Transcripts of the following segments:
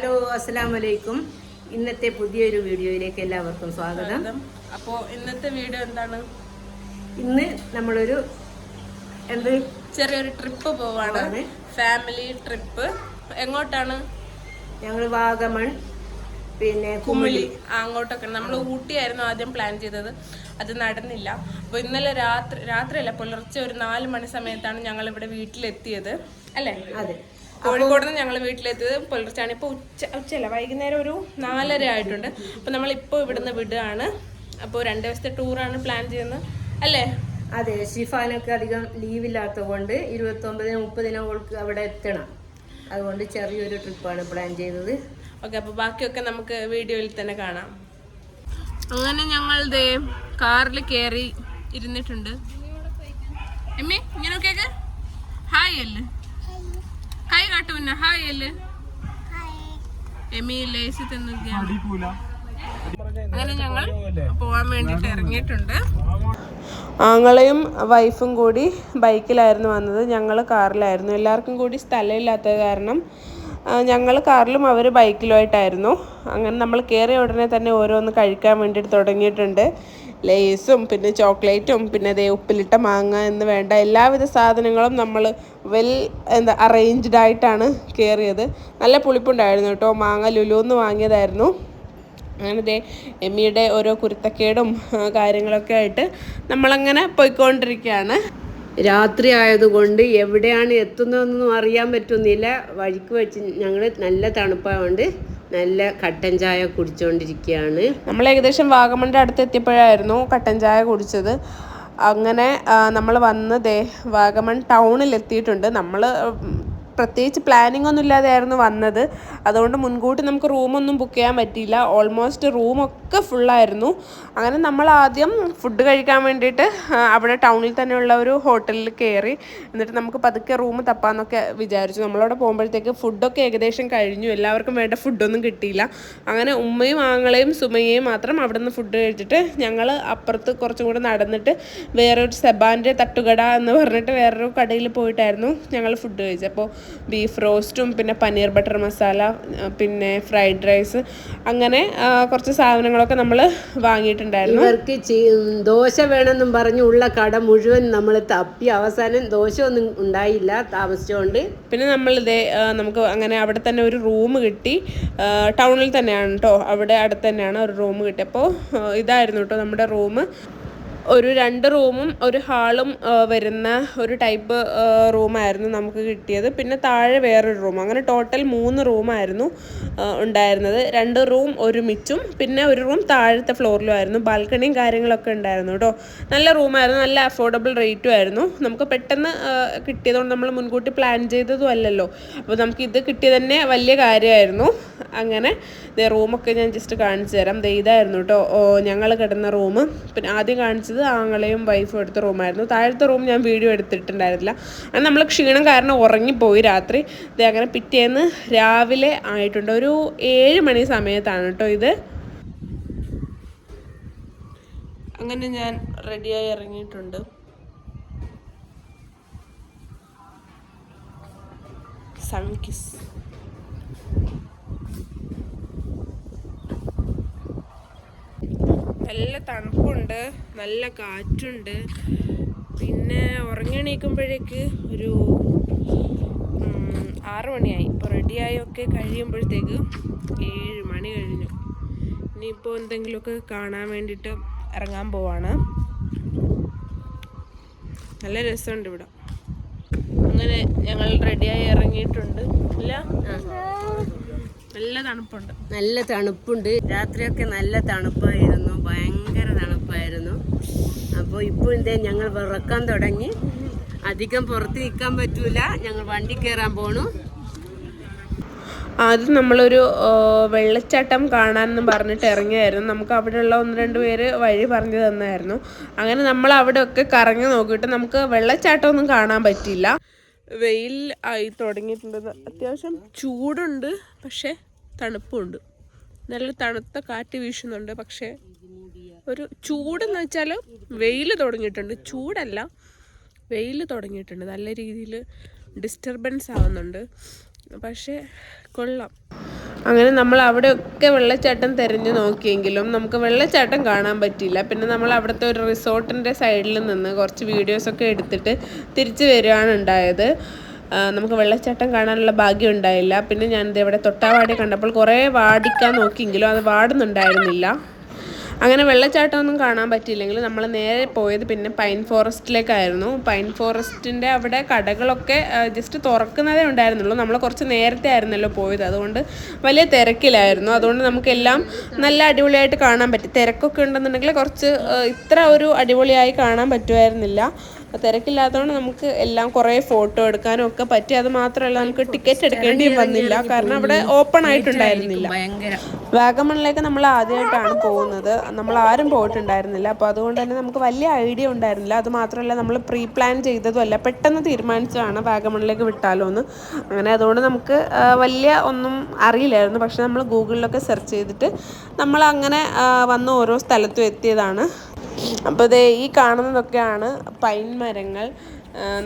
Hello അസ്സലാം വലൈക്കും ഇന്നത്തെ പുതിയൊരു വീഡിയോയിലേക്ക് എല്ലാവർക്കും സ്വാഗതം. അപ്പോ ഇന്നത്തെ വീഡിയോ എന്താണ്? ഇന്ന് നമ്മളൊരു എന്ത്? ചെറിയൊരു ട്രിപ്പ് പോവാണ്. ഫാമിലി ട്രിപ്പ് എങ്ങോട്ടാണ്? ഞങ്ങൾ വാഗമൺ പിന്നെ കുമിളി. അങ്ങോട്ടൊക്കെ. നമ്മൾ ഊട്ടിയായിരുന്നു ആദ്യം പ്ലാൻ ചെയ്തത്. അത് നടന്നില്ല. അപ്പൊ ഇന്നലെ രാത്രി രാത്രിയല്ല പുലർച്ചെ ഒരു നാല് മണി സമയത്താണ് ഞങ്ങൾ ഇവിടെ വീട്ടിലെത്തിയത്. അല്ലേ? അതെ. കോഴിക്കോട് നിന്ന് ഞങ്ങൾ വീട്ടിലെത്തിയത് പുലർച്ചെയാണ്. ഇപ്പോൾ ഉച്ച ഉച്ചയല്ല വൈകുന്നേരം ഒരു നാലര ആയിട്ടുണ്ട്. അപ്പോൾ നമ്മൾ ഇപ്പോൾ ഇവിടുന്ന് വിടുകയാണ് അപ്പോൾ രണ്ട് ദിവസത്തെ ടൂറാണ് പ്ലാൻ ചെയ്യുന്നത്. അല്ലേ? അതെ ഷിഫാനൊക്കെ അധികം ലീവ് ലീവില്ലാത്ത കൊണ്ട് ഇരുപത്തൊമ്പതിനോ മുപ്പതിനോ അവൾക്ക് അവിടെ എത്തണം. അതുകൊണ്ട് ചെറിയൊരു ട്രിപ്പാണ് പ്ലാൻ ചെയ്തത്. ഓക്കെ അപ്പോൾ ബാക്കിയൊക്കെ നമുക്ക് വീഡിയോയിൽ തന്നെ കാണാം. അങ്ങനെ ഞങ്ങൾ ദേ കാറിൽ കയറി ഇരുന്നിട്ടുണ്ട്. എമ്മി ഇങ്ങനെ കേക്ക് ഹായ് അല്ലേ. കാട്ടു പിന്നെ ഹായ് അല്ലേ എമി ലേസ് തിന്നുകയാണ് അങ്ങനെ ഞങ്ങൾ പോവാൻ വേണ്ടിട്ട് ഇറങ്ങിയിട്ടുണ്ട്. ആങ്ങളെയും വൈഫും കൂടി ബൈക്കിലായിരുന്നു വന്നത്. ഞങ്ങൾ കാറിലായിരുന്നു. എല്ലാവർക്കും കൂടി സ്ഥലമില്ലാത്തത് കാരണം ഞങ്ങൾ കാറിലും അവർ ബൈക്കിലുമായിട്ടായിരുന്നു. അങ്ങനെ നമ്മൾ കയറിയ ഉടനെ തന്നെ ഓരോന്ന് കഴിക്കാൻ വേണ്ടിയിട്ട് തുടങ്ങിയിട്ടുണ്ട്. ലേസും പിന്നെ ചോക്ലേറ്റും പിന്നെ ദേ ഉപ്പിലിട്ട മാങ്ങ എന്ന് വേണ്ട എല്ലാവിധ സാധനങ്ങളും നമ്മൾ വെൽ എന്താ അറേഞ്ച്ഡ് ആയിട്ടാണ് കയറിയത് നല്ല പുളിപ്പുണ്ടായിരുന്നു കേട്ടോ. മാങ്ങ ലുലുന്ന് വാങ്ങിയതായിരുന്നു. അങ്ങനെ ദേ എമ്മിയുടെ ഓരോ കുരുത്തക്കേടും കാര്യങ്ങളൊക്കെ ആയിട്ട് നമ്മളങ്ങനെ പോയിക്കൊണ്ടിരിക്കുകയാണ്. രാത്രി ആയതുകൊണ്ട് എവിടെയാണ് എത്തുന്നതെന്നൊന്നും അറിയാൻ പറ്റുന്നില്ല. വഴിക്ക് വെച്ച് ഞങ്ങൾ നല്ല തണുപ്പായതുകൊണ്ട് നല്ല കട്ടൻ ചായ കുടിച്ചുകൊണ്ടിരിക്കുകയാണ് നമ്മൾ ഏകദേശം വാഗമണിന്റെ അടുത്ത് എത്തിയപ്പോഴായിരുന്നു കട്ടൻ ചായ കുടിച്ചത്. അങ്ങനെ നമ്മൾ വന്ന് ദേ വാഗമൺ ടൗണിൽ എത്തിയിട്ടുണ്ട് നമ്മൾ പ്രത്യേകിച്ച് പ്ലാനിംഗ് ഒന്നും ഇല്ലാതെയായിരുന്നു വന്നത്. അതുകൊണ്ട് മുൻകൂട്ടി നമുക്ക് റൂമൊന്നും ബുക്ക് ചെയ്യാൻ പറ്റിയില്ല. ഓൾമോസ്റ്റ് റൂമൊക്കെ ഫുള്ളായിരുന്നു അങ്ങനെ നമ്മൾ ആദ്യം ഫുഡ് കഴിക്കാൻ വേണ്ടിയിട്ട് അവിടെ ടൗണിൽ തന്നെയുള്ള ഒരു ഹോട്ടലിൽ കയറി എന്നിട്ട് നമുക്ക് പതുക്കെ റൂം തപ്പാന്നൊക്കെ വിചാരിച്ചു. നമ്മളവിടെ പോകുമ്പോഴത്തേക്ക് ഫുഡൊക്കെ ഏകദേശം കഴിഞ്ഞു. എല്ലാവർക്കും വേണ്ട ഫുഡൊന്നും കിട്ടിയില്ല. അങ്ങനെ ഉമ്മയും ആങ്ങളെയും സുമയെയും മാത്രം അവിടെ നിന്ന് ഫുഡ് കഴിച്ചിട്ട് ഞങ്ങൾ അപ്പുറത്ത് കുറച്ചും കൂടെ നടന്നിട്ട് വേറൊരു സെബാന്റെ തട്ടുകട എന്ന് പറഞ്ഞിട്ട് വേറൊരു കടയിൽ പോയിട്ടായിരുന്നു ഞങ്ങൾ ഫുഡ് കഴിച്ചത്. അപ്പോൾ ബീഫ് റോസ്റ്റും പിന്നെ പനീർ ബട്ടർ മസാല പിന്നെ ഫ്രൈഡ് റൈസ് അങ്ങനെ കുറച്ച് സാധനങ്ങളൊക്കെ നമ്മൾ വാങ്ങിയിട്ടുണ്ടായിരുന്നു. ഇവർക്ക് ദോശ വേണമെന്നും പറഞ്ഞു ഉള്ള കട മുഴുവൻ നമ്മൾ തപ്പി അവസാനം ദോശ ഒന്നും ഉണ്ടായില്ല താമസിച്ചുകൊണ്ട് പിന്നെ നമ്മൾ ഇതേ നമുക്ക് അങ്ങനെ അവിടെ തന്നെ ഒരു റൂം കിട്ടി. ടൗണിൽ തന്നെയാണ് കേട്ടോ അവിടെ അടുത്ത് തന്നെയാണ് ഒരു റൂം കിട്ടിയപ്പോൾ ഇതായിരുന്നു കേട്ടോ നമ്മുടെ റൂം ഒരു രണ്ട് റൂമും ഒരു ഹാളും വരുന്ന ഒരു ടൈപ്പ് റൂമായിരുന്നു നമുക്ക് കിട്ടിയത്. പിന്നെ താഴെ വേറൊരു റൂം. അങ്ങനെ ടോട്ടൽ മൂന്ന് റൂമായിരുന്നു ഉണ്ടായിരുന്നത്. രണ്ട് റൂം ഒരു ഒരുമിച്ചും പിന്നെ ഒരു റൂം താഴത്തെ ഫ്ലോറിലും ആയിരുന്നു. ബാൽക്കണിയും കാര്യങ്ങളൊക്കെ ഉണ്ടായിരുന്നു കേട്ടോ. നല്ല റൂമായിരുന്നു നല്ല അഫോർഡബിൾ റേറ്റും ആയിരുന്നു. നമുക്ക് പെട്ടെന്ന് കിട്ടിയതുകൊണ്ട് നമ്മൾ മുൻകൂട്ടി പ്ലാൻ ചെയ്തതും അല്ലല്ലോ. അപ്പോൾ നമുക്ക് ഇത് കിട്ടിയത് തന്നെ വലിയ കാര്യമായിരുന്നു. അങ്ങനെ റൂമൊക്കെ ഞാൻ ജസ്റ്റ് കാണിച്ചു തരാം. ഇതായിരുന്നു കേട്ടോ ഞങ്ങൾ കിടന്ന റൂം. പിന്നെ ആദ്യം കാണിച്ചത് ആങ്ങളെയും വൈഫും എടുത്ത റൂമായിരുന്നു താഴത്തെ റൂം ഞാൻ വീഡിയോ എടുത്തിട്ടുണ്ടായിരുന്നില്ല. അങ്ങനെ നമ്മൾ ക്ഷീണം കാരണം ഉറങ്ങിപ്പോയി രാത്രി. ഇത് അങ്ങനെ പിറ്റേന്ന് രാവിലെ ആയിട്ടുണ്ട്. ഒരു ഏഴ് മണി സമയത്താണ് കേട്ടോ ഇത്. അങ്ങനെ ഞാൻ റെഡിയായി ഇറങ്ങിയിട്ടുണ്ട്. സൺ നല്ല തണുപ്പുണ്ട് നല്ല കാറ്റുണ്ട്. പിന്നെ ഉറങ്ങിണീക്കുമ്പോഴേക്ക് ഒരു ആറ് മണിയായി. ഇപ്പോൾ റെഡിയായി ഒക്കെ കഴിയുമ്പോഴത്തേക്ക് ഏഴ് മണി കഴിഞ്ഞു. ഇനിയിപ്പോൾ എന്തെങ്കിലുമൊക്കെ കാണാൻ വേണ്ടിയിട്ട് ഇറങ്ങാൻ പോവാണ്. നല്ല രസമുണ്ട് ഇവിടെ. അങ്ങനെ ഞങ്ങൾ റെഡിയായി ഇറങ്ങിയിട്ടുണ്ട്. ഇല്ല? നല്ല തണുപ്പുണ്ട്. നല്ല തണുപ്പുണ്ട്. രാത്രിയൊക്കെ നല്ല തണുപ്പായിരുന്നു. ഭയങ്കര തണുപ്പായിരുന്നു. അപ്പോൾ ഇപ്പോൾ ഇതേ ഞങ്ങൾ വിറക്കാൻ തുടങ്ങി. അധികം പുറത്ത് നിൽക്കാൻ പറ്റൂല. ഞങ്ങൾ വണ്ടി കയറാൻ പോണു. ആദ്യം നമ്മളൊരു വെള്ളച്ചാട്ടം കാണാനെന്ന് പറഞ്ഞിട്ട് ഇറങ്ങിയായിരുന്നു. നമുക്ക് അവിടെയുള്ള ഒന്ന് രണ്ട് പേര് വഴി പറഞ്ഞു തന്നായിരുന്നു. അങ്ങനെ നമ്മൾ അവിടെ ഒക്കെ കറങ്ങി നോക്കിയിട്ട് നമുക്ക് വെള്ളച്ചാട്ടമൊന്നും കാണാൻ പറ്റിയില്ല. വെയിൽ ആയി തുടങ്ങിയിട്ടുണ്ട്. അത്യാവശ്യം ചൂടുണ്ട്. പക്ഷേ തണുപ്പുണ്ട്. നല്ല തണുത്ത കാറ്റ് വീശുന്നുണ്ട്. പക്ഷേ ഒരു ചൂടെന്ന് വെച്ചാൽ വെയിൽ തുടങ്ങിയിട്ടുണ്ട്. ചൂടല്ല വെയിൽ തുടങ്ങിയിട്ടുണ്ട്. നല്ല രീതിയിൽ ഡിസ്റ്റർബൻസ് ആവുന്നുണ്ട്. പക്ഷേ കൊള്ളാം. അങ്ങനെ നമ്മൾ അവിടെയൊക്കെ വെള്ളച്ചാട്ടം തിരഞ്ഞു നോക്കിയെങ്കിലും നമുക്ക് വെള്ളച്ചാട്ടം കാണാൻ പറ്റിയില്ല. പിന്നെ നമ്മൾ അവിടുത്തെ ഒരു റിസോർട്ടിന്റെ സൈഡിൽ നിന്ന് കുറച്ച് വീഡിയോസൊക്കെ എടുത്തിട്ട് തിരിച്ചു വരികയാണ് ഉണ്ടായത്. നമുക്ക് വെള്ളച്ചാട്ടം കാണാനുള്ള ഭാഗ്യം ഉണ്ടായില്ല. പിന്നെ ദേ ഇവിടെ തൊട്ടാവാടി കണ്ടപ്പോൾ കുറേ വാടിക്കാൻ നോക്കിയെങ്കിലും അത് വാടുന്നുണ്ടായിരുന്നില്ല. അങ്ങനെ വെള്ളച്ചാട്ടമൊന്നും കാണാൻ പറ്റിയില്ലെങ്കിൽ നമ്മൾ നേരെ പോയത് പിന്നെ പൈൻ ഫോറസ്റ്റിലേക്കായിരുന്നു. പൈൻ ഫോറസ്റ്റിന്റെ അവിടെ കടകളൊക്കെ ജസ്റ്റ് തുറക്കുന്നതേ ഉണ്ടായിരുന്നുള്ളൂ. നമ്മൾ കുറച്ച് നേരത്തെ ആയിരുന്നല്ലോ പോയത്. അതുകൊണ്ട് വലിയ തിരക്കിലായിരുന്നു. അതുകൊണ്ട് നമുക്കെല്ലാം നല്ല അടിപൊളിയായിട്ട് കാണാൻ പറ്റി. തിരക്കൊക്കെ ഉണ്ടെന്നുണ്ടെങ്കിൽ കുറച്ച് ഇത്ര ഒരു അടിപൊളിയായി കാണാൻ പറ്റുമായിരുന്നില്ല. തിരക്കില്ലാത്തതുകൊണ്ട് നമുക്ക് എല്ലാം കുറേ ഫോട്ടോ എടുക്കാനും ഒക്കെ പറ്റി. അത് മാത്രമല്ല നമുക്ക് ടിക്കറ്റ് എടുക്കേണ്ടി വന്നില്ല. കാരണം അവിടെ ഓപ്പൺ ആയിട്ടുണ്ടായിരുന്നില്ല. വാഗമണിലേക്ക് നമ്മൾ ആദ്യമായിട്ടാണ് പോകുന്നത്. നമ്മൾ ആരും പോയിട്ടുണ്ടായിരുന്നില്ല. അപ്പോൾ അതുകൊണ്ട് തന്നെ നമുക്ക് വലിയ ഐഡിയ ഉണ്ടായിരുന്നില്ല. അത് മാത്രമല്ല നമ്മൾ പ്രീ പ്ലാൻ ചെയ്തതും അല്ല. പെട്ടെന്ന് തീരുമാനിച്ചതാണ് വാഗമണിലേക്ക് വിട്ടാലോ എന്ന്. അങ്ങനെ അതുകൊണ്ട് നമുക്ക് വലിയ ഒന്നും അറിയില്ലായിരുന്നു. പക്ഷെ നമ്മൾ ഗൂഗിളിലൊക്കെ സെർച്ച് ചെയ്തിട്ട് നമ്മൾ അങ്ങനെ വന്ന് ഓരോ സ്ഥലത്തും എത്തിയതാണ്. അപ്പോൾ ദേ ഈ കാണുന്നതൊക്കെയാണ് പൈൻ മരങ്ങൾ.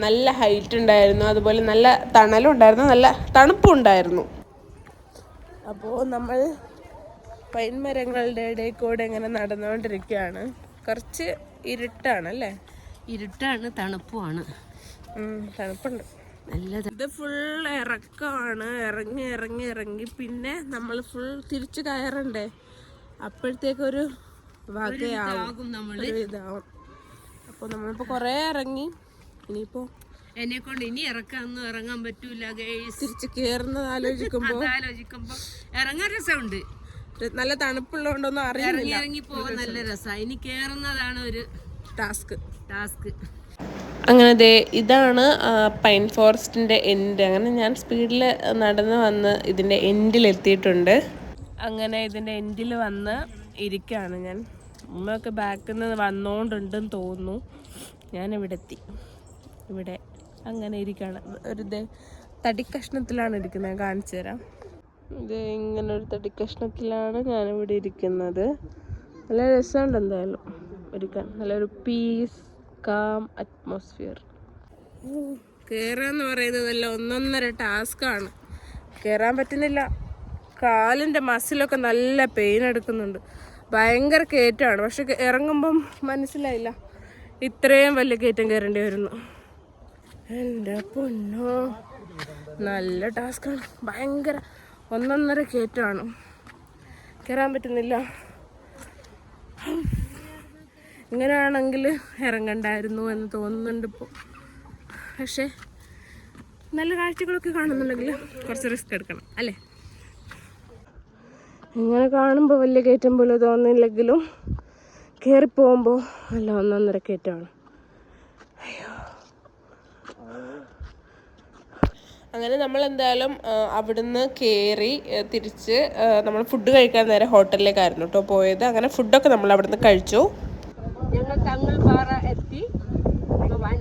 നല്ല ഹൈറ്റ് ഉണ്ടായിരുന്നു. അതുപോലെ നല്ല തണലും ഉണ്ടായിരുന്നു. നല്ല തണുപ്പും ഉണ്ടായിരുന്നു. അപ്പോൾ നമ്മൾ പൈൻ മരങ്ങളുടെ ഇടയിൽ കൂടെ ഇങ്ങനെ നടന്നുകൊണ്ടിരിക്കുകയാണ്. കുറച്ച് ഇരുട്ടാണ് അല്ലേ? ഇരുട്ടാണ് തണുപ്പുമാണ്. തണുപ്പുണ്ട്. നല്ലത് ഇത് ഫുൾ ഇറക്കമാണ്. ഇറങ്ങി ഇറങ്ങി ഇറങ്ങി. പിന്നെ നമ്മൾ ഫുൾ തിരിച്ചു കയറണ്ടേ? അപ്പോഴത്തേക്കൊരു വകയാവും ആകും നമ്മൾ ഒരു ഇതാവും. അപ്പോൾ നമ്മളിപ്പോൾ കുറേ ഇറങ്ങി. ഇനിയിപ്പോൾ എന്നെ കൊണ്ട് ഇനി ഇറക്കാന്ന് ഇറങ്ങാൻ പറ്റൂല തിരിച്ചു തിരിച്ച് ആലോചിക്കുമ്പോ. ആലോചിക്കുമ്പോൾ ആലോചിക്കുമ്പോ ഇറങ്ങാൻ രസമുണ്ട്. നല്ല തണുപ്പുള്ളതുകൊണ്ടൊന്നും അറിയില്ല ഇറങ്ങി ഇറങ്ങി പോകാൻ നല്ല രസമാണ് ഇനി കേറുന്നതാണ് ഒരു ടാസ്ക്. ടാസ്ക്. അങ്ങനെ ദേ ഇതാണ് പൈൻ ഫോറസ്റ്റിന്റെ എൻഡ് അങ്ങനെ ഞാൻ സ്പീഡിൽ നടന്ന് വന്ന് ഇതിന്റെ എൻഡിൽ എത്തിയിട്ടുണ്ട് അങ്ങനെ ഇതിന്റെ എൻഡിൽ വന്ന് ഇരിക്കുകയാണ് ഞാൻ. ഉമ്മയൊക്കെ ബാക്കിൽ നിന്ന് വന്നുകൊണ്ടുണ്ടെന്ന് തോന്നുന്നു. ഞാൻ ഇവിടെ എത്തി ഇവിടെ അങ്ങനെ ഇരിക്കുകയാണ് ഒരു തടിക്കഷ്ണത്തിലാണ് ഇരിക്കുന്നത്. കാണിച്ചു തരാം. ഇത് ഇങ്ങനെ ഒരു തടിക്കഷ്ണത്തിലാണ് ഞാനിവിടെ ഇരിക്കുന്നത്. നല്ല രസമുണ്ട് എന്തായാലും ഇരിക്കാൻ നല്ലൊരു പീസ് കാം അറ്റ്മോസ്ഫിയർ കയറുക എന്ന് നല്ല ഒന്നൊന്നര ടാസ്ക്കാണ് കയറാൻ പറ്റുന്നില്ല. കാലിന്റെ മസിലൊക്കെ നല്ല പെയിൻ എടുക്കുന്നുണ്ട്. ഭയങ്കര കയറ്റമാണ് പക്ഷെ ഇറങ്ങുമ്പം മനസ്സിലായില്ല. ഇത്രയും വലിയ കയറ്റം കയറേണ്ടി വരുന്നു. എന്റെ പൊന്നോ. നല്ല ടാസ്ക്കാണ്. ഭയങ്കര ഒന്നൊന്നര കയറ്റമാണ് കയറാൻ പറ്റുന്നില്ല. ഇങ്ങനെയാണെങ്കിൽ ഇറങ്ങണ്ടായിരുന്നു എന്ന് തോന്നുന്നുണ്ട് ഇപ്പോൾ പക്ഷേ നല്ല കാഴ്ചകളൊക്കെ കാണുന്നുണ്ടെങ്കിൽ കുറച്ച് റിസ്ക് എടുക്കണം. അല്ലേ? ഇങ്ങനെ കാണുമ്പോൾ വലിയ കയറ്റം പോലെ തോന്നില്ലെങ്കിലും കയറി പോകുമ്പോൾ അല്ല ഒന്നൊന്നര കയറ്റമാണ്. അങ്ങനെ നമ്മൾ എന്തായാലും അവിടുന്ന് കയറി തിരിച്ച് നമ്മൾ ഫുഡ് കഴിക്കാൻ നേരെ ഹോട്ടലിലേക്കായിരുന്നു കേട്ടോ പോയത്. അങ്ങനെ ഫുഡൊക്കെ നമ്മൾ അവിടുന്ന് കഴിച്ചു. ഞങ്ങൾ തങ്ങൾപാറ എത്തി.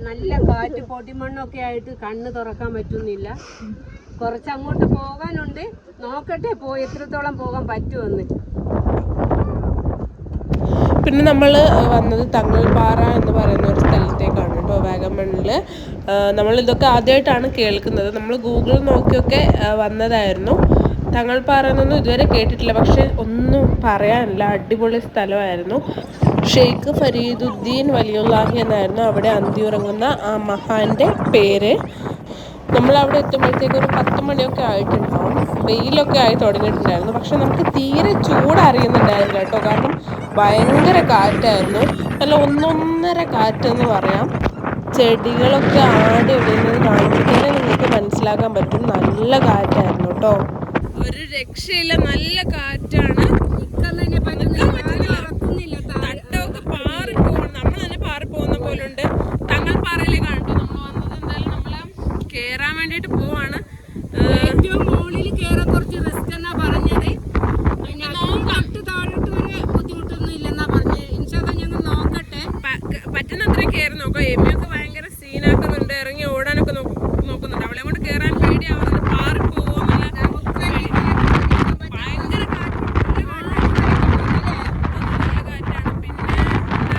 നല്ല കാറ്റ് പൊടിമണ്ണൊക്കെ ആയിട്ട് കണ്ണ് തുറക്കാൻ പറ്റുന്നില്ല. കുറച്ച് അങ്ങോട്ട് പോകാനുണ്ട്. നോക്കട്ടെ പോയി എത്രത്തോളം പോകാൻ പറ്റുമെന്ന്. പിന്നെ നമ്മൾ വന്നത് തങ്ങൾപാറ എന്ന് പറയുന്ന ഒരു സ്ഥലത്തേക്കാണ് കേട്ടോ വാഗമണ്ണിൽ നമ്മൾ ഇതൊക്കെ ആദ്യമായിട്ടാണ് കേൾക്കുന്നത്. നമ്മൾ ഗൂഗിൾ നോക്കിയൊക്കെ വന്നതായിരുന്നു. തങ്ങൾപ്പാറ എന്നൊന്നും ഇതുവരെ കേട്ടിട്ടില്ല പക്ഷെ ഒന്നും പറയാനില്ല. അടിപൊളി സ്ഥലമായിരുന്നു. ഷെയ്ഖ് ഫരീദുദ്ദീൻ വലിയുല്ലാഹി എന്നായിരുന്നു അവിടെ അന്തിയുറങ്ങുന്ന ആ മഹാന്റെ പേര്. നമ്മൾ അവിടെ എത്തുമ്പോഴത്തേക്ക് ഒരു പത്ത് മണിയൊക്കെ ആയിട്ടുണ്ടാവും. വെയിലൊക്കെ ആയി തുടങ്ങിയിട്ടുണ്ടായിരുന്നു. പക്ഷെ നമുക്ക് തീരെ ചൂട് അറിയുന്നുണ്ടായിരുന്നില്ല കേട്ടോ. കാരണം ഭയങ്കര കാറ്റായിരുന്നു. അല്ല ഒന്നൊന്നര കാറ്റ് എന്ന് പറയാം. ചെടികളൊക്കെ ആടി ഒടിയുന്നത് കാണുമ്പോൾ തന്നെ നിങ്ങൾക്ക് മനസ്സിലാക്കാൻ പറ്റും. നല്ല കാറ്റായിരുന്നു കേട്ടോ. ഒരു രക്ഷയില്ല. നല്ല കാറ്റാണ്. തട്ടമൊക്കെ പാറിപ്പോകണം നമ്മൾ തന്നെ പാറിപ്പോകുന്ന പോലുണ്ട് തങ്ങൾ പാറയിലേക്കാണ് കേട്ടോ നമ്മൾ വന്നത് എന്തായാലും നമ്മൾ വേണ്ടിയിട്ട് പോവാണ് ഏറ്റവും മുകളിൽ കയറാൻ കുറച്ച് റിസ്ക് എന്നാ പറഞ്ഞത് പിന്നെ തൊട്ട് താഴോട്ട് വരെ ബുദ്ധിമുട്ടൊന്നും ഇല്ലെന്നാ പറഞ്ഞത് ഇൻഷാല്ല ഞങ്ങൾ നോക്കട്ടെ പറ്റുന്നത്ര കയറി നോക്കാം എമ്മിയൊക്കെ ഭയങ്കര സീനാക്കുന്നുണ്ട് ഇറങ്ങി ഓടാനൊക്കെ നോക്ക്- നോക്കുന്നുണ്ട് അവളെ കൊണ്ട് കയറാൻ പേടിയാവുന്നുണ്ട് പാറി പോകുമെന്നുള്ള ഭയങ്കര കാറ്റ്,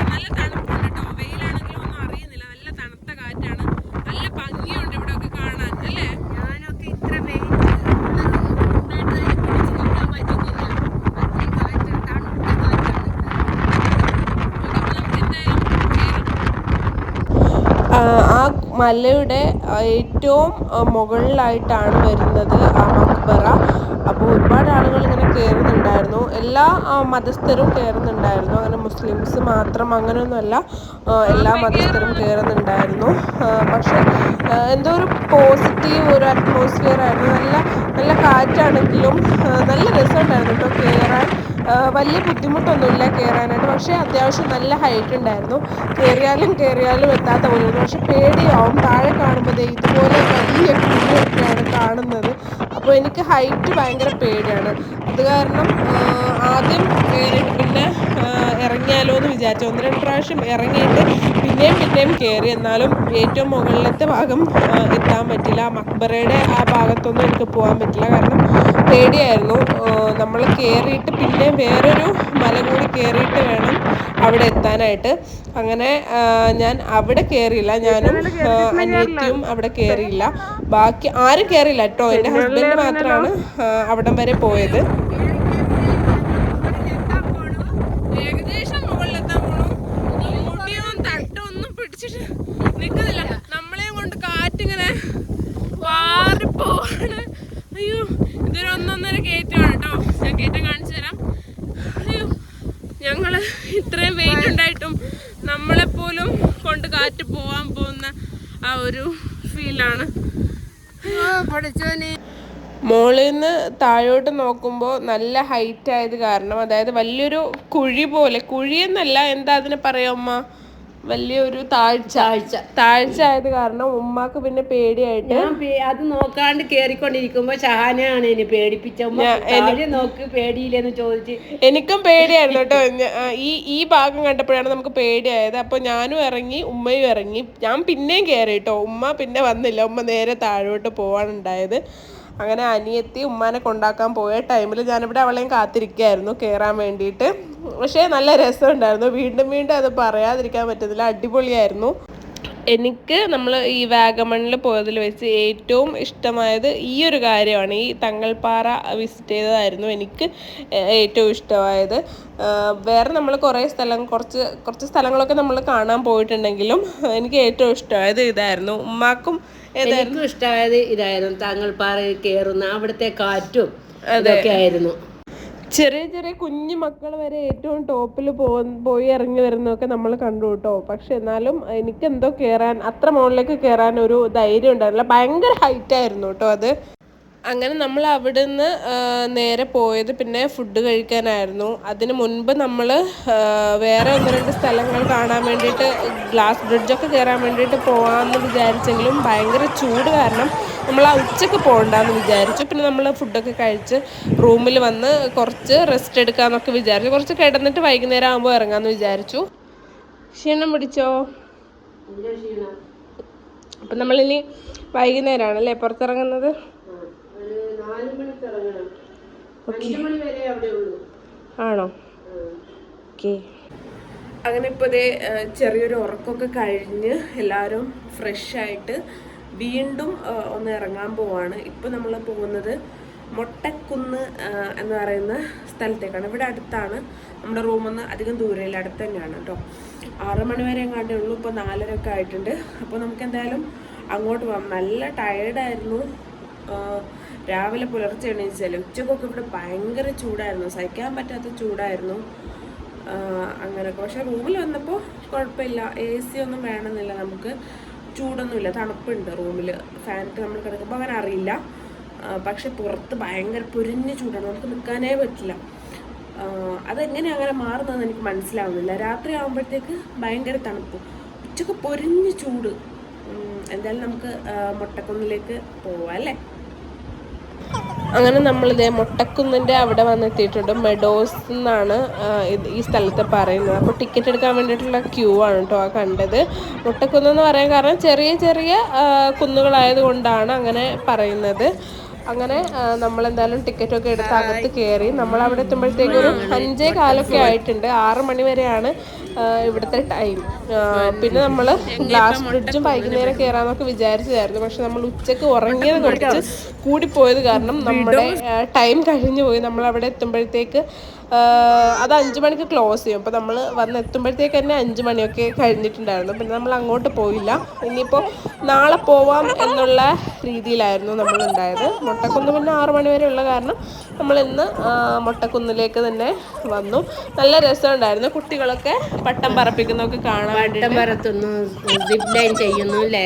നല്ല കാറ്റ്. മലയുടെ ഏറ്റവും മുകളിലായിട്ടാണ് വരുന്നത് ആ മക്ബറ അപ്പോൾ ഒരുപാട് ആളുകൾ ഇങ്ങനെ കയറുന്നുണ്ടായിരുന്നു എല്ലാ മതസ്ഥരും കയറുന്നുണ്ടായിരുന്നു അങ്ങനെ മുസ്ലിംസ് മാത്രം അങ്ങനെയൊന്നുമല്ല എല്ലാ മതസ്ഥരും കയറുന്നുണ്ടായിരുന്നു പക്ഷെ എന്തോ ഒരു പോസിറ്റീവ് ഒരു അറ്റ്മോസ്ഫിയർ ആയിരുന്നു. നല്ല നല്ല കാറ്റാണെങ്കിലും നല്ല രസമുണ്ടായിരുന്നു കേട്ടോ കയറാൻ വലിയ ബുദ്ധിമുട്ടൊന്നുമില്ല കയറാനായിട്ട് പക്ഷേ അത്യാവശ്യം നല്ല ഹൈറ്റ് ഉണ്ടായിരുന്നു. കയറിയാലും കയറിയാലും എത്താത്ത പോലെ പക്ഷെ പേടിയാവും. താഴെ കാണുമ്പോൾ ഇതുപോലെ വലിയ കുഴിയൊക്കെയാണ് കാണുന്നത്. അപ്പോൾ എനിക്ക് ഹൈറ്റ് ഭയങ്കര പേടിയാണ്. അത് കാരണം ആദ്യം കയറിയിട്ട് പിന്നെ ഇറങ്ങിയാലോ എന്ന് വിചാരിച്ചു. ഒന്ന് രണ്ട് പ്രാവശ്യം ഇറങ്ങിയിട്ട് പിന്നെയും പിന്നെയും കയറി എന്നാലും ഏറ്റവും മുകളിലത്തെ ഭാഗം എത്താൻ പറ്റില്ല. മക്ബറയുടെ ആ ഭാഗത്തൊന്നും എനിക്ക് പോകാൻ പറ്റില്ല. കാരണം പേടിയായിരുന്നു. നമ്മൾ കയറിയിട്ട് പിന്നെ വേറൊരു മല കൂടി കയറിയിട്ട് വേണം അവിടെ എത്താനായിട്ട്. അങ്ങനെ ഞാൻ അവിടെ കയറിയില്ല ഞാനും അനിയത്തിയും അവിടെ കയറിയില്ല ബാക്കി ആരും കയറിയില്ല കേട്ടോ. എന്റെ ഹസ്ബൻഡ് മാത്രമാണ് അവിടെ വരെ പോയത്. നിക്കുന്നില്ല. നമ്മളെയും കൊണ്ട് കാറ്റിങ്ങനെ വാറിപ്പോവാണ് അയ്യോ ഇതൊരു ഒന്നൊന്നര കയറ്റമാണ് കേട്ടോ ഞാൻ കയറ്റം കാണിച്ചു തരാം. അയ്യോ ഞങ്ങൾ ഇത്രയും വെയിറ്റ് ഉണ്ടായിട്ടും നമ്മളെപ്പോലും കൊണ്ട് കാറ്റ് പോവാൻ പോകുന്ന ആ ഒരു ഫീലാണ് പഠിച്ചോനെ മോളിൽ നിന്ന് താഴോട്ട് നോക്കുമ്പോൾ നല്ല ഹൈറ്റ് ആയത് കാരണം അതായത് വലിയൊരു കുഴി പോലെ കുഴിയെന്നല്ല എന്താ അതിനെ പറയാ വലിയൊരു താഴ്ച. താഴ്ച താഴ്ച ആയത് കാരണം ഉമ്മാക്ക് പിന്നെ പേടിയായിട്ട് ഞാൻ പേ- അത് നോക്കാണ്ട് കേറിക്കൊണ്ടിരിക്കുമ്പോ ഷഹാനാണ് എന്നെ പേടിപ്പിച്ച. ഉമ്മ താഴെ നോക്ക് പേടിയില്ലെന്ന് ചോദിച്ച്. എനിക്കും പേടിയായിരുന്നു കേട്ടോ. ഞ- ആ, ഈ ഈ ഭാഗം കണ്ടപ്പോഴാണ് നമുക്ക് പേടിയായത്. അപ്പൊ ഞാനും ഇറങ്ങി ഉമ്മയും ഇറങ്ങി. ഞാൻ പിന്നെയും കയറി കേട്ടോ. ഉമ്മ പിന്നെ വന്നില്ല. ഉമ്മ നേരെ താഴോട്ട് പോവാനുണ്ടായത് അങ്ങനെ അനിയത്തി ഉമ്മാനെ കൊണ്ടാക്കാൻ പോയ ടൈമിൽ ഞാനിവിടെ അവളെയും കാത്തിരിക്കുകയായിരുന്നു കയറാൻ വേണ്ടിയിട്ട്. പക്ഷേ നല്ല രസമുണ്ടായിരുന്നു. വീണ്ടും വീണ്ടും അത് പറയാതിരിക്കാൻ പറ്റുന്നില്ല അടിപൊളിയായിരുന്നു. എനിക്ക് നമ്മൾ ഈ വാഗമണ്ണിൽ പോയതിൽ വെച്ച് ഏറ്റവും ഇഷ്ടമായത് ഈ ഒരു കാര്യമാണ്. ഈ തങ്ങൾപ്പാറ വിസിറ്റ് ചെയ്തതായിരുന്നു എനിക്ക് ഏറ്റവും ഇഷ്ടമായത്. വേറെ നമ്മൾ കുറേ സ്ഥലം കുറച്ച് കുറച്ച് സ്ഥലങ്ങളൊക്കെ നമ്മൾ കാണാൻ പോയിട്ടുണ്ടെങ്കിലും എനിക്ക് ഏറ്റവും ഇഷ്ടമായത് ഇതായിരുന്നു. ഉമ്മാക്കും ഏറ്റവും ഇഷ്ടമായത് ഇതായിരുന്നു. തങ്ങൾപ്പാറയിൽ കയറുന്ന അവിടുത്തെ കാറ്റും അതൊക്കെ ആയിരുന്നു ചെറിയ ചെറിയ കുഞ്ഞു മക്കൾ വരെ ഏറ്റവും ടോപ്പിൽ പോയി ഇറങ്ങി വരുന്നതൊക്കെ നമ്മൾ കണ്ടു കേട്ടോ. പക്ഷെ എന്നാലും എനിക്ക് എന്തോ കയറാൻ അത്ര മുകളിലേക്ക് കയറാൻ ഒരു ധൈര്യം ഉണ്ടായിരുന്നില്ല. ഭയങ്കര ഹൈറ്റ് ആയിരുന്നു കേട്ടോ അത്. അങ്ങനെ നമ്മൾ അവിടുന്ന് നിന്ന് നേരെ പോയത് പിന്നെ ഫുഡ് കഴിക്കാനായിരുന്നു. അതിന് മുൻപ് നമ്മൾ വേറെ ഒന്ന് രണ്ട് സ്ഥലങ്ങൾ കാണാൻ വേണ്ടിയിട്ട് ഗ്ലാസ് ബ്രിഡ്ജൊക്കെ കയറാൻ വേണ്ടിയിട്ട് പോകാമെന്ന് വിചാരിച്ചെങ്കിലും ഭയങ്കര ചൂട് കാരണം നമ്മൾ ആ ഉച്ചയ്ക്ക് പോകണ്ടെന്ന് വിചാരിച്ചു. പിന്നെ നമ്മൾ ഫുഡൊക്കെ കഴിച്ച് റൂമിൽ വന്ന് കുറച്ച് റെസ്റ്റ് എടുക്കാമെന്നൊക്കെ വിചാരിച്ചു. കുറച്ച് കിടന്നിട്ട് വൈകുന്നേരം ആകുമ്പോൾ ഇറങ്ങാമെന്ന് വിചാരിച്ചു. ക്ഷീണം പിടിച്ചോ? അപ്പം നമ്മളിനി വൈകുന്നേരമാണല്ലേ പുറത്തിറങ്ങുന്നത് ഒരു നാല് മണിക്ക് ഇറങ്ങണം അഞ്ചു മണി വരെ അവിടെ ഉള്ളൂ ആണോ? ഓക്കെ. അങ്ങനെ ഇപ്പോൾ ഇതേ ചെറിയൊരു ഉറക്കമൊക്കെ കഴിഞ്ഞ് എല്ലാവരും ഫ്രഷ് ആയിട്ട് വീണ്ടും ഒന്ന് ഇറങ്ങാൻ പോവാണ്. ഇപ്പോൾ നമ്മൾ പോകുന്നത് മൊട്ടക്കുന്ന് എന്ന് പറയുന്ന സ്ഥലത്തേക്കാണ്. ഇവിടെ അടുത്താണ്. നമ്മുടെ റൂമൊന്ന് അധികം ദൂരമില്ല. അടുത്ത് തന്നെയാണ് കേട്ടോ. ആറ് മണി വരെ എങ്ങാണ്ടേ ഉള്ളൂ. ഇപ്പോൾ നാലര ഒക്കെ ആയിട്ടുണ്ട്. അപ്പോൾ നമുക്ക് എന്തായാലും അങ്ങോട്ട് പോകാം നല്ല ടയേർഡായിരുന്നു രാവിലെ പുലർച്ചെ എണീച്ചാൽ ഉച്ചക്കൊക്കെ ഇവിടെ ഭയങ്കര ചൂടായിരുന്നു. സഹിക്കാൻ പറ്റാത്ത ചൂടായിരുന്നു. അങ്ങനെ അങ്ങനെയൊക്കെ പക്ഷെ റൂമിൽ വന്നപ്പോൾ കുഴപ്പമില്ല. എ സി ഒന്നും വേണമെന്നില്ല നമുക്ക്. ചൂടൊന്നുമില്ല. തണുപ്പുണ്ട് റൂമിൽ ഫാനിട്ട് നമ്മൾ കിടക്കുമ്പോൾ അങ്ങനെ അറിയില്ല. പക്ഷെ പുറത്ത് ഭയങ്കര പൊരിഞ്ഞ ചൂടാണ്. നമുക്ക് നിൽക്കാനേ പറ്റില്ല. അതെങ്ങനെ അങ്ങനെ മാറുന്നതെന്ന് എനിക്ക് മനസ്സിലാവുന്നില്ല. രാത്രി ആകുമ്പോഴത്തേക്ക് ഭയങ്കര തണുപ്പ്. ഉച്ചയ്ക്ക് പൊരിഞ്ഞ ചൂട്. എന്തായാലും നമുക്ക് മുട്ടക്കുന്നിലേക്ക് പോവാം അല്ലേ? അങ്ങനെ നമ്മളിതേ മുട്ടക്കുന്നിന്റെ അവിടെ വന്നെത്തിയിട്ടുണ്ട്. മെഡോസ് എന്നാണ് ഈ സ്ഥലത്ത് പറയുന്നത്. അപ്പോൾ ടിക്കറ്റ് എടുക്കാൻ വേണ്ടിയിട്ടുള്ള ക്യൂ ആണ് കേട്ടോ ആ കണ്ടത്. മുട്ടക്കുന്ന് എന്ന് പറയാൻ കാരണം ചെറിയ ചെറിയ കുന്നുകളായത് കൊണ്ടാണ് അങ്ങനെ പറയുന്നത്. അങ്ങനെ നമ്മളെന്തായാലും ടിക്കറ്റൊക്കെ എടുത്ത് അകത്ത് കയറി. നമ്മൾ അവിടെ എത്തുമ്പോഴത്തേക്ക് ഒരു അഞ്ചേ കാലൊക്കെ ആയിട്ടുണ്ട്. ആറ് മണി വരെയാണ് ഇവിടുത്തെ ടൈം പിന്നെ നമ്മൾ ഗ്ലാസ് ബ്രിഡ്ജും വൈകുന്നേരം കയറാന്നൊക്കെ വിചാരിച്ചതായിരുന്നു. പക്ഷെ നമ്മൾ ഉച്ചയ്ക്ക് ഉറങ്ങിയത് കുറച്ച് കൂടിപ്പോയത് കാരണം നമ്മുടെ ടൈം കഴിഞ്ഞു പോയി. നമ്മൾ അവിടെ എത്തുമ്പോഴത്തേക്ക് അത് അഞ്ച് മണിക്ക് ക്ലോസ് ചെയ്യും. അപ്പോൾ നമ്മൾ വന്ന് എത്തുമ്പോഴത്തേക്ക് തന്നെ അഞ്ച് മണിയൊക്കെ കഴിഞ്ഞിട്ടുണ്ടായിരുന്നു. പിന്നെ നമ്മൾ അങ്ങോട്ട് പോയില്ല. ഇനിയിപ്പോൾ നാളെ പോവാം എന്നുള്ള രീതിയിലായിരുന്നു നമ്മൾ ഉണ്ടായത്. മുട്ടക്കുന്ന് പിന്നെ ആറ് മണി വരെ ഉള്ള കാരണം നമ്മൾ ഇന്ന് മുട്ടക്കുന്നിലേക്ക് തന്നെ വന്നു. നല്ല രസമുണ്ടായിരുന്നു. കുട്ടികളൊക്കെ പട്ടം പറപ്പിക്കുന്നൊക്കെ കാണാൻ പട്ടം പറത്തുന്നു സിപ്പ് ലൈൻ ചെയ്യുന്നു അല്ലേ?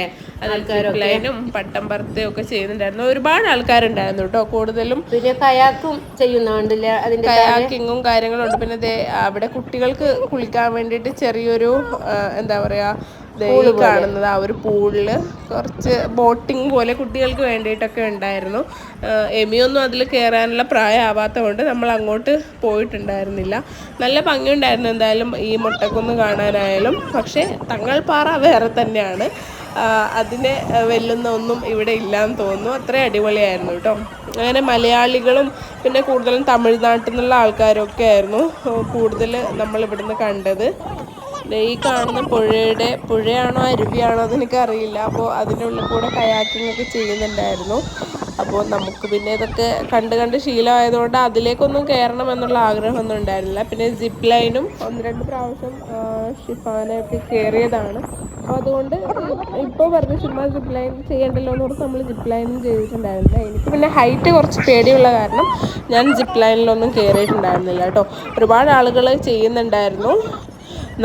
ലൈനും പട്ടം പറത്തുകയും ഒക്കെ ചെയ്യുന്നുണ്ടായിരുന്നു. ഒരുപാട് ആൾക്കാരുണ്ടായിരുന്നു കേട്ടോ കൂടുതലും. പിന്നെ കയാക്കും ചെയ്യുന്നുണ്ടല്ലേ അതിന്റെ കയാക്കിങ്ങും കാര്യങ്ങളും ഉണ്ട്. പിന്നെ അവിടെ കുട്ടികൾക്ക് കുളിക്കാൻ വേണ്ടിയിട്ട് ചെറിയൊരു എന്താ പറയാ ഈ കാണുന്നത് ആ ഒരു പൂളിൽ കുറച്ച് ബോട്ടിംഗ് പോലെ കുട്ടികൾക്ക് വേണ്ടിയിട്ടൊക്കെ ഉണ്ടായിരുന്നു. എമിയൊന്നും അതിൽ കയറാനുള്ള പ്രായമാവാത്തതുകൊണ്ട് നമ്മൾ അങ്ങോട്ട് പോയിട്ടുണ്ടായിരുന്നില്ല. നല്ല ഭംഗിയുണ്ടായിരുന്നു എന്തായാലും ഈ മുട്ടക്കുന്ന് കാണാനായാലും. പക്ഷേ തങ്ങൾപ്പാറ വേറെ തന്നെയാണ്. അതിനെ വെല്ലുന്ന ഒന്നും ഇവിടെ ഇല്ലാന്ന് തോന്നുന്നു. അത്രയും അടിപൊളിയായിരുന്നു കേട്ടോ. അങ്ങനെ മലയാളികളും പിന്നെ കൂടുതലും തമിഴ്നാട്ടിൽ നിന്നുള്ള ആൾക്കാരൊക്കെ ആയിരുന്നു. കൂടുതൽ നമ്മൾ ഇവിടുന്ന് കണ്ടത്. ഈ കാണുന്ന പുഴയുടെ പുഴയാണോ അരുവിയാണോ എന്ന് എനിക്കറിയില്ല. അപ്പോൾ അതിനുള്ളിൽ കൂടെ കയാക്കിംഗ് ഒക്കെ ചെയ്യുന്നുണ്ടായിരുന്നു. അപ്പോൾ നമുക്ക് പിന്നെ ഇതൊക്കെ കണ്ട് കണ്ട് ശീലമായതുകൊണ്ട് അതിലേക്കൊന്നും കയറണം എന്നുള്ള ആഗ്രഹമൊന്നും ഉണ്ടായിരുന്നില്ല. പിന്നെ സിപ്പ് ലൈനും ഒന്ന് രണ്ട് പ്രാവശ്യം ഷിഫാനൊക്കെ കയറിയതാണ്. അപ്പോൾ അതുകൊണ്ട് ഇപ്പോൾ പറഞ്ഞ ചുമ്മാ സിപ്പ് ലൈൻ ചെയ്യണ്ടല്ലോ എന്ന് പറഞ്ഞ് നമ്മൾ സിപ്പ് ലൈനും ചെയ്തിട്ടുണ്ടായിരുന്നില്ല. എനിക്ക് പിന്നെ ഹൈറ്റ് കുറച്ച് പേടിയുള്ള കാരണം ഞാൻ സിപ്പ് ലൈനിലൊന്നും കയറിയിട്ടുണ്ടായിരുന്നില്ല കേട്ടോ. ഒരുപാട് ആളുകൾ ചെയ്യുന്നുണ്ടായിരുന്നു.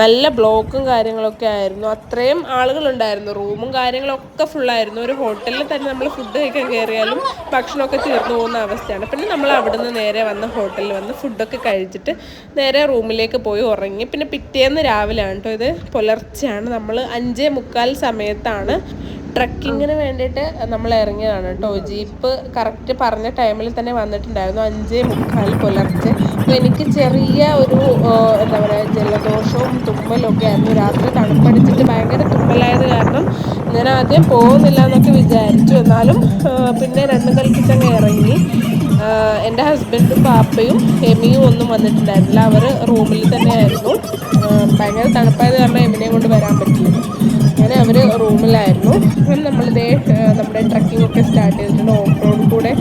നല്ല ബ്ലോക്കും കാര്യങ്ങളൊക്കെ ആയിരുന്നു. അത്രയും ആളുകളുണ്ടായിരുന്നു. റൂമും കാര്യങ്ങളൊക്കെ ഫുള്ളായിരുന്നു ഒരു ഹോട്ടലിൽ തന്നെ നമ്മൾ ഫുഡ് കഴിക്കാൻ കയറിയാലും ഭക്ഷണമൊക്കെ തീർന്നു പോകുന്ന അവസ്ഥയാണ്. പിന്നെ നമ്മൾ അവിടെ നിന്ന് നേരെ വന്ന് ഹോട്ടലിൽ വന്ന് ഫുഡൊക്കെ കഴിച്ചിട്ട് നേരെ റൂമിലേക്ക് പോയി ഉറങ്ങി. പിന്നെ പിറ്റേന്ന് രാവിലെയാണ് കേട്ടോ ഇത്? പുലർച്ചെയാണ്. നമ്മൾ അഞ്ചേ മുക്കാൽ സമയത്താണ് ട്രക്കിങ്ങിന് വേണ്ടിയിട്ട് നമ്മൾ ഇറങ്ങിയതാണ് കേട്ടോ. ജീപ്പ് കറക്റ്റ് പറഞ്ഞ ടൈമിൽ തന്നെ വന്നിട്ടുണ്ടായിരുന്നു. അഞ്ചേ മുക്കാൽ പുലർച്ചെ. അപ്പോൾ എനിക്ക് ചെറിയ ഒരു എന്താ പറയുക ജലദോഷവും തുമ്മലും ഒക്കെ ആയിരുന്നു. രാത്രി തണുപ്പടിച്ചിട്ട് ഭയങ്കര തുമ്മലായത് കാരണം ഞാൻ ആദ്യം പോകുന്നില്ല എന്നൊക്കെ വിചാരിച്ചു. എന്നാലും പിന്നെ രണ്ടും കൽപ്പിച്ചങ്ങ് ഇറങ്ങി. എന്റെ ഹസ്ബൻഡും പാപ്പയും എമിയും ഒന്നും വന്നിട്ടുണ്ടായിരുന്നില്ല. അവർ റൂമിൽ തന്നെ ആയിരുന്നു ഭയങ്കര തണുപ്പായത് കാരണം എമിനെയും കൊണ്ട് വരാൻ പറ്റില്ല അങ്ങനെ അവർ റൂമിലായിരുന്നു. അങ്ങനെ നമ്മളിതേ നമ്മുടെ ട്രക്കിംഗ് ഒക്കെ സ്റ്റാർട്ട് ചെയ്തിട്ടുണ്ട്. ഓഫ് റോഡ് കൂടെ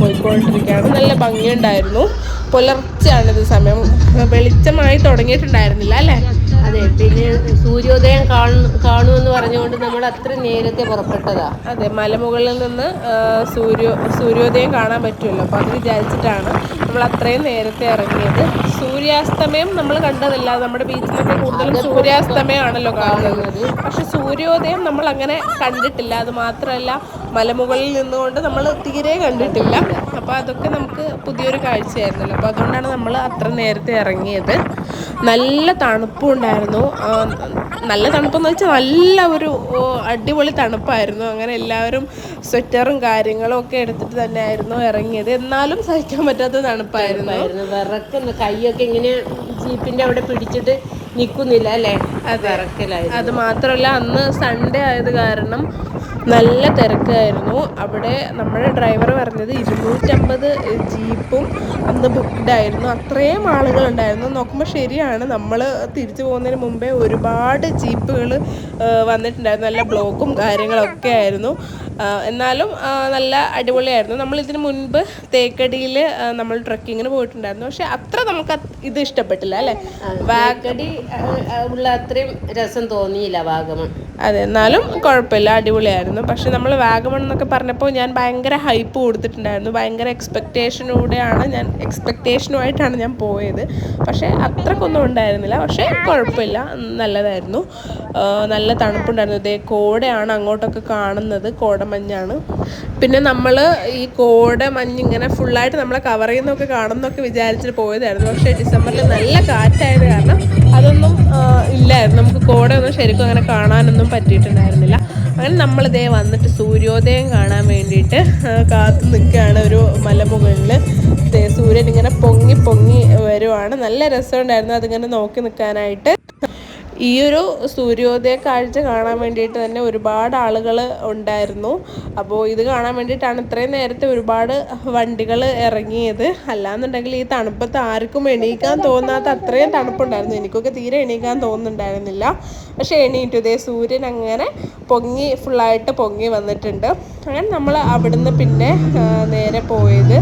പോയിക്കൊണ്ടിരിക്കുകയാണ്. നല്ല ഭംഗിയുണ്ടായിരുന്നു. പുലർച്ചെയാണിത് സമയം. വെളിച്ചമായി തുടങ്ങിയിട്ടുണ്ടായിരുന്നില്ല അല്ലേ? അതെ പിന്നെ സൂര്യോദയം കാണു കാണുമെന്ന് പറഞ്ഞുകൊണ്ട് നമ്മൾ അത്ര നേരത്തെ പുറപ്പെട്ടതാ. അതെ മലമുകളിൽ നിന്ന് സൂര്യോ സൂര്യോദയം കാണാൻ പറ്റുമല്ലോ. അപ്പോൾ അത് വിചാരിച്ചിട്ടാണ് നമ്മൾ അത്രയും നേരത്തെ ഇറങ്ങിയത്. സൂര്യാസ്തമയം നമ്മൾ കണ്ടതല്ല നമ്മുടെ ബീച്ചിലൊക്കെ കൂടുതലും സൂര്യാസ്തമയമാണല്ലോ കാണുന്നത്. പക്ഷെ സൂര്യോദയം നമ്മൾ അങ്ങനെ കണ്ടിട്ടില്ല. അത് മാത്രമല്ല മലമുകളിൽ നിന്നുകൊണ്ട് നമ്മൾ തീരെ കണ്ടിട്ടില്ല. അപ്പോൾ അതൊക്കെ നമുക്ക് പുതിയൊരു കാഴ്ചയായിരുന്നല്ലോ. അപ്പോൾ അതുകൊണ്ടാണ് നമ്മൾ അത്ര നേരത്തെ ഇറങ്ങിയത്. നല്ല തണുപ്പും ഉണ്ടായിരുന്നു. നല്ല തണുപ്പെന്ന് വെച്ചാൽ നല്ല ഒരു അടിപൊളി തണുപ്പായിരുന്നു. അങ്ങനെ എല്ലാവരും സ്വെറ്ററും കാര്യങ്ങളും ഒക്കെ എടുത്തിട്ട് തന്നെയായിരുന്നു ഇറങ്ങിയത്. എന്നാലും സഹിക്കാൻ പറ്റാത്ത തണുപ്പായിരുന്നു. വിറക്കുന്ന കൈയൊക്കെ ഇങ്ങനെ ജീപ്പിന്റെ അവിടെ പിടിച്ചിട്ട് നിൽക്കുന്നില്ല അല്ലേ? അത്. ഇറക്കലായി അത് മാത്രമല്ല അന്ന് സൺഡേ ആയത് കാരണം നല്ല തിരക്കായിരുന്നു. അവിടെ നമ്മുടെ ഡ്രൈവർ പറഞ്ഞത് ഇരുന്നൂറ്റമ്പത് ജീപ്പും അന്ന് ബുക്ക്ഡ് ആയിരുന്നു. അത്രയും ആളുകൾ ഉണ്ടായിരുന്നു നോക്കുമ്പോൾ ശരിയാണ്. നമ്മൾ തിരിച്ചു പോകുന്നതിന് മുമ്പേ ഒരുപാട് ജീപ്പുകൾ വന്നിട്ടുണ്ടായിരുന്നു. നല്ല ബ്ലോക്കും കാര്യങ്ങളൊക്കെ ആയിരുന്നു. എന്നാലും നല്ല അടിപൊളിയായിരുന്നു. നമ്മൾ ഇതിന് മുൻപ് തേക്കടിയിൽ നമ്മൾ ട്രക്കിങ്ങിന് പോയിട്ടുണ്ടായിരുന്നു. പക്ഷെ അത്ര നമുക്ക് ഇത് ഇഷ്ടപ്പെട്ടില്ല അല്ലേ? വാഗടി ഉള്ള അത്രയും രസം തോന്നിയില്ല വാഗമൺ. അതെ എന്നാലും കുഴപ്പമില്ല അടിപൊളിയായിരുന്നു. പക്ഷെ നമ്മൾ വാഗമൺ എന്നൊക്കെ പറഞ്ഞപ്പോൾ ഞാൻ ഭയങ്കര ഹൈപ്പ് കൊടുത്തിട്ടുണ്ടായിരുന്നു. ഭയങ്കര എക്സ്പെക്റ്റേഷനോടെയാണ് ഞാൻ എക്സ്പെക്റ്റേഷനുമായിട്ടാണ് ഞാൻ പോയത്. പക്ഷേ അത്രക്കൊന്നും ഉണ്ടായിരുന്നില്ല. പക്ഷേ കുഴപ്പമില്ല നല്ലതായിരുന്നു. നല്ല തണുപ്പുണ്ടായിരുന്നു. ഇതേ കോടയാണ് അങ്ങോട്ടൊക്കെ കാണുന്നത്. കോടമഞ്ഞാണ് പിന്നെ നമ്മൾ ഈ കോട മഞ്ഞ് ഇങ്ങനെ ഫുള്ളായിട്ട് നമ്മളെ കവർ ചെയ്യുന്നൊക്കെ കാണുന്നൊക്കെ വിചാരിച്ചിട്ട് പോയതായിരുന്നു. പക്ഷേ ഡിസംബറിൽ നല്ല കാറ്റായത് കാരണം അതൊന്നും ഇല്ലായിരുന്നു. നമുക്ക് കോടയൊന്നും ശരിക്കും അങ്ങനെ കാണാനൊന്നും പറ്റിയിട്ടുണ്ടായിരുന്നില്ല. അങ്ങനെ നമ്മൾ ഇതേ വന്നിട്ട് സൂര്യോദയം കാണാൻ വേണ്ടിയിട്ട് കാത്തു നിൽക്കുകയാണ് ഒരു മലമുകളിൽ സൂര്യൻ ഇങ്ങനെ പൊങ്ങി പൊങ്ങി വരുവാണ്. നല്ല രസമുണ്ടായിരുന്നു അതിങ്ങനെ നോക്കി നിൽക്കാനായിട്ട്. ഈ ഒരു സൂര്യോദയ കാഴ്ച കാണാൻ വേണ്ടിയിട്ട് തന്നെ ഒരുപാട് ആളുകൾ ഉണ്ടായിരുന്നു. അപ്പോൾ ഇത് കാണാൻ വേണ്ടിയിട്ടാണ് ഇത്രയും നേരത്തെ ഒരുപാട് വണ്ടികൾ ഇറങ്ങിയത്. അല്ലാന്നുണ്ടെങ്കിൽ ഈ തണുപ്പത്ത് ആർക്കും എണീക്കാൻ തോന്നാത്ത അത്രയും തണുപ്പുണ്ടായിരുന്നു. എനിക്കൊക്കെ തീരെ എണീക്കാൻ തോന്നുന്നുണ്ടായിരുന്നില്ല. പക്ഷേ എണീറ്റു ഇതേ സൂര്യൻ അങ്ങനെ പൊങ്ങി ഫുള്ളായിട്ട് പൊങ്ങി വന്നിട്ടുണ്ട്. അങ്ങനെ നമ്മൾ അവിടുന്ന് പിന്നെ നേരെ പോയത്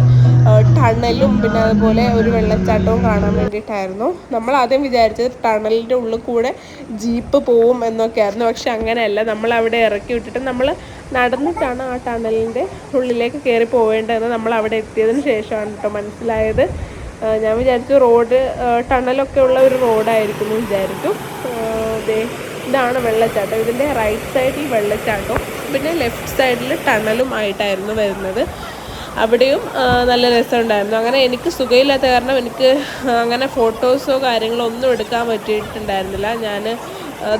ടണലും പിന്നെ അതുപോലെ ഒരു വെള്ളച്ചാട്ടവും കാണാൻ വേണ്ടിയിട്ടായിരുന്നു. നമ്മൾ ആദ്യം വിചാരിച്ചത് ടണലിന്റെ ഉള്ളിൽ കൂടെ ജീപ്പ് പോവും എന്നൊക്കെയായിരുന്നു പക്ഷെ അങ്ങനെയല്ല. നമ്മൾ അവിടെ ഇറക്കി വിട്ടിട്ട് നമ്മൾ നടന്നിട്ടാണ് ആ ടണലിന്റെ ഉള്ളിലേക്ക് കയറി പോവേണ്ടതെന്ന് നമ്മൾ അവിടെ എത്തിയതിന് ശേഷമാണ് കേട്ടോ മനസ്സിലായത്. ഞാൻ വിചാരിച്ചു റോഡ് ടണലൊക്കെ ഉള്ള ഒരു റോഡായിരിക്കും എന്ന് വിചാരിച്ചു ദേ ഇതാണ് വെള്ളച്ചാട്ടം. ഇതിന്റെ റൈറ്റ് സൈഡിൽ വെള്ളച്ചാട്ടവും പിന്നെ ലെഫ്റ്റ് സൈഡിൽ ടണലും ആയിട്ടായിരുന്നു വരുന്നത്. അവിടെയും നല്ല രസമുണ്ടായിരുന്നു. അങ്ങനെ എനിക്ക് സുഖമില്ലാത്ത കാരണം എനിക്ക് അങ്ങനെ ഫോട്ടോസോ കാര്യങ്ങളോ ഒന്നും എടുക്കാൻ പറ്റിയിട്ടുണ്ടായിരുന്നില്ല. ഞാൻ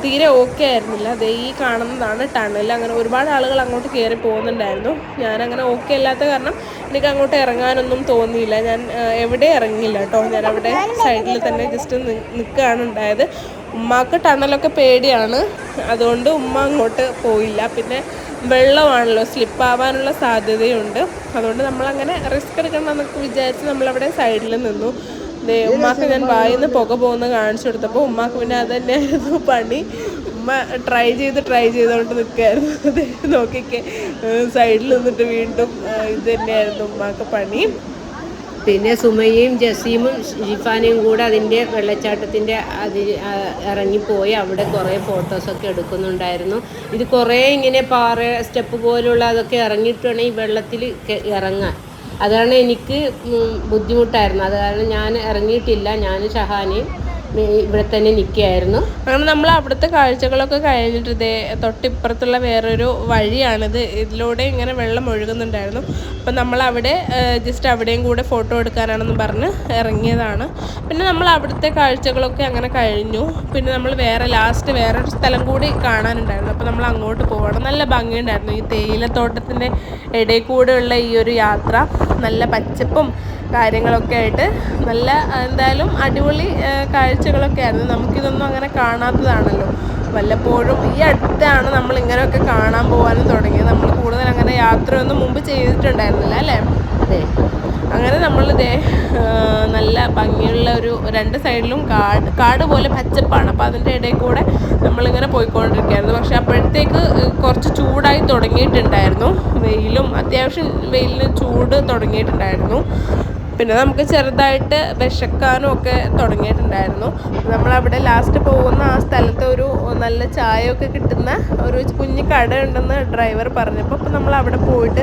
തീരെ ഓക്കെ ആയിരുന്നില്ല. ദേ ഈ കാണുന്നതാണ് ടണൽ. അങ്ങനെ ഒരുപാട് ആളുകൾ അങ്ങോട്ട് കയറി പോകുന്നുണ്ടായിരുന്നു. ഞാനങ്ങനെ ഓക്കെ അല്ലാത്ത കാരണം എനിക്ക് അങ്ങോട്ട് ഇറങ്ങാനൊന്നും തോന്നിയില്ല. ഞാൻ എവിടെ ഇറങ്ങിയില്ല കേട്ടോ. ഞാൻ അവിടെ സൈഡിൽ തന്നെ ജസ്റ്റ് നിൽക്കുകയാണ് ഉണ്ടായത്. ഉമ്മാക്ക് ടണലൊക്കെ പേടിയാണ്. അതുകൊണ്ട് ഉമ്മ അങ്ങോട്ട് പോയില്ല. പിന്നെ വെള്ളമാണല്ലോ സ്ലിപ്പാവാനുള്ള സാധ്യതയുണ്ട്. അതുകൊണ്ട് നമ്മളങ്ങനെ റിസ്ക് എടുക്കണം എന്നൊക്കെ വിചാരിച്ച് നമ്മളവിടെ സൈഡിൽ നിന്നു. ഉമ്മാക്ക് ഞാൻ വായിന്ന് പുക പോകുന്ന കാണിച്ചു കൊടുത്തപ്പോൾ ഉമ്മാക്ക് പിന്നെ അത് തന്നെയായിരുന്നു പണി. ഉമ്മ ട്രൈ ചെയ്ത് ട്രൈ ചെയ്തുകൊണ്ട് നിൽക്കുകയായിരുന്നു ദേ നോക്കിക്കെ. സൈഡിൽ നിന്നിട്ട് വീണ്ടും ഇത് തന്നെയായിരുന്നു ഉമ്മാക്ക് പണി. പിന്നെ സുമയും ജസീമും ഷിഫാനയും കൂടെ അതിന്റെ വെള്ളച്ചാട്ടത്തിന്റെ അതിൽ ഇറങ്ങിപ്പോയി. അവിടെ കുറേ ഫോട്ടോസൊക്കെ എടുക്കുന്നുണ്ടായിരുന്നു. ഇത് കുറേ ഇങ്ങനെ പാറ സ്റ്റെപ്പ് പോലുള്ള അതൊക്കെ ഇറങ്ങിയിട്ടാണ് വേണം ഈ വെള്ളത്തിൽ ഇറങ്ങാൻ. അതാണ് എനിക്ക് ബുദ്ധിമുട്ടായിരുന്നു. അത് കാരണം ഞാൻ ഇറങ്ങിയിട്ടില്ല ഞാൻ ഷഹാനയും ഇവിടെ തന്നെ നിൽക്കുകയായിരുന്നു അങ്ങനെ നമ്മൾ അവിടുത്തെ കാഴ്ചകളൊക്കെ കഴിഞ്ഞിട്ട് തൊട്ടിപ്പുറത്തുള്ള വേറൊരു വഴിയാണിത്. ഇതിലൂടെ ഇങ്ങനെ വെള്ളം ഒഴുകുന്നുണ്ടായിരുന്നു. അപ്പം നമ്മൾ അവിടെ ജസ്റ്റ് അവിടെയും കൂടെ ഫോട്ടോ എടുക്കാനാണെന്ന് പറഞ്ഞ് ഇറങ്ങിയതാണ്. പിന്നെ നമ്മൾ അവിടുത്തെ കാഴ്ചകളൊക്കെ അങ്ങനെ കഴിഞ്ഞു. പിന്നെ നമ്മൾ വേറെ ലാസ്റ്റ് വേറൊരു സ്ഥലം കൂടി കാണാനുണ്ടായിരുന്നു. അപ്പോൾ നമ്മൾ അങ്ങോട്ട് പോകണം നല്ല ഭംഗിയുണ്ടായിരുന്നു. ഈ തേയിലത്തോട്ടത്തിന്റെ ഇടയിൽ കൂടെയുള്ള ഈ ഒരു യാത്ര. നല്ല പച്ചപ്പും കാര്യങ്ങളൊക്കെ ആയിട്ട് നല്ല എന്തായാലും അടിപൊളി കാഴ്ചകളൊക്കെ ആയിരുന്നു. നമുക്കിതൊന്നും അങ്ങനെ കാണാത്തതാണല്ലോ. വല്ലപ്പോഴും ഈ അടുത്താണ് നമ്മൾ ഇങ്ങനെയൊക്കെ കാണാൻ പോകാനും തുടങ്ങിയത്. നമ്മൾ കൂടുതൽ അങ്ങനെ യാത്രയൊന്നും മുമ്പ് ചെയ്തിട്ടുണ്ടായിരുന്നില്ല അല്ലേ? അതെ. അങ്ങനെ നമ്മളിതേ ദേ നല്ല ഭംഗിയുള്ള ഒരു രണ്ട് സൈഡിലും കാട് കാട് പോലെ പച്ചപ്പാണ്. അപ്പോൾ അതിന്റെ ഇടയിൽ കൂടെ നമ്മളിങ്ങനെ പോയിക്കൊണ്ടിരിക്കുകയായിരുന്നു. പക്ഷെ അപ്പോഴത്തേക്ക് കുറച്ച് ചൂടായി തുടങ്ങിയിട്ടുണ്ടായിരുന്നു. വെയിലും അത്യാവശ്യം വെയിലിന് ചൂട് തുടങ്ങിയിട്ടുണ്ടായിരുന്നു. പിന്നെ നമുക്ക് ചെറുതായിട്ട് വിശക്കാനും ഒക്കെ തുടങ്ങിയിട്ടുണ്ടായിരുന്നു. നമ്മളവിടെ ലാസ്റ്റ് പോകുന്ന ആ സ്ഥലത്ത് ഒരു നല്ല ചായയൊക്കെ കിട്ടുന്ന ഒരു കുഞ്ഞു കട ഉണ്ടെന്ന് ഡ്രൈവർ പറഞ്ഞപ്പോൾ അപ്പോൾ നമ്മൾ അവിടെ പോയിട്ട്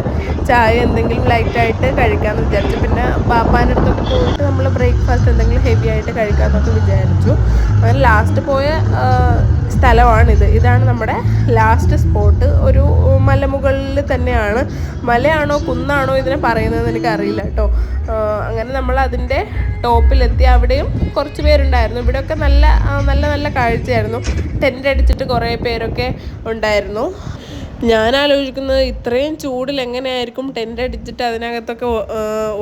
ചായ എന്തെങ്കിലും ലൈറ്റായിട്ട് കഴിക്കാമെന്ന് വിചാരിച്ചു. പിന്നെ പാപ്പാന്റെ അടുത്തൊക്കെ പോയിട്ട് നമ്മൾ ബ്രേക്ക്ഫാസ്റ്റ് എന്തെങ്കിലും ഹെവി ആയിട്ട് കഴിക്കാമെന്നൊക്കെ വിചാരിച്ചു. അങ്ങനെ ലാസ്റ്റ് പോയ സ്ഥലമാണിത്. ഇതാണ് നമ്മുടെ ലാസ്റ്റ് സ്പോട്ട് ഒരു മലമുകളിൽ തന്നെയാണ്. മലയാണോ കുന്നാണോ ഇതിനെ പറയുന്നത് എനിക്കറിയില്ല കേട്ടോ. അങ്ങനെ നമ്മൾ അതിന്റെ ടോപ്പിലെത്തി. അവിടെയും കുറച്ച് പേരുണ്ടായിരുന്നു. ഇവിടെയൊക്കെ നല്ല നല്ല നല്ല കാഴ്ചയായിരുന്നു. ടെന്റ് അടിച്ചിട്ട് കുറേ പേരൊക്കെ ഉണ്ടായിരുന്നു. ഞാൻ ആലോചിക്കുന്നത് ഇത്രയും ചൂടിൽ എങ്ങനെയായിരിക്കും ടെന്റ് അടിച്ചിട്ട് അതിനകത്തൊക്കെ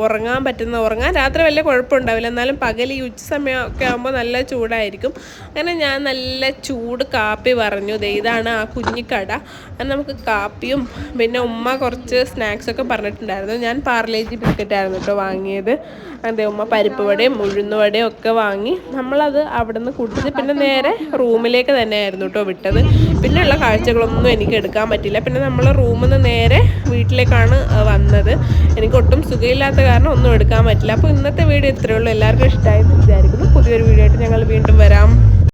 ഉറങ്ങാൻ പറ്റുന്ന ഉറങ്ങാൻ രാത്രി വലിയ കുഴപ്പമുണ്ടാവില്ല. എന്നാലും പകൽ ഈ ഉച്ച സമയമൊക്കെ ആകുമ്പോൾ നല്ല ചൂടായിരിക്കും. അങ്ങനെ ഞാൻ നല്ല ചൂട് കാപ്പി പറഞ്ഞു. ഇതാണ് ആ കുഞ്ഞിക്കട. അത് നമുക്ക് കാപ്പിയും പിന്നെ ഉമ്മ കുറച്ച് സ്നാക്സൊക്കെ പറഞ്ഞിട്ടുണ്ടായിരുന്നു. ഞാൻ പാർലേജി ബിസ്ക്കറ്റ് ആയിരുന്നു കേട്ടോ വാങ്ങിയത്. അതെ ഉമ്മ പരിപ്പ് വടയും ഉഴുന്ന് വടയും ഒക്കെ വാങ്ങി. നമ്മളത് അവിടെ നിന്ന് കുടിച്ച് പിന്നെ നേരെ റൂമിലേക്ക് തന്നെയായിരുന്നു കേട്ടോ വിട്ടത്. പിന്നെയുള്ള കാഴ്ചകളൊന്നും എനിക്ക് എടുക്കാൻ പറ്റില്ല പിന്നെ നമ്മൾ റൂമിൽ നിന്ന് നേരെ വീട്ടിലേക്കാണ് വന്നത്. എനിക്ക് ഒട്ടും സുഖമില്ലാത്ത കാരണം ഒന്നും എടുക്കാൻ പറ്റില്ല. അപ്പോൾ ഇന്നത്തെ വീഡിയോ ഇത്രയേ ഉള്ളൂ. എല്ലാവർക്കും ഇഷ്ടമായി എന്ന് വിചാരിക്കുന്നു. പുതിയൊരു വീഡിയോ ആയിട്ട് ഞങ്ങൾ വീണ്ടും വരാം.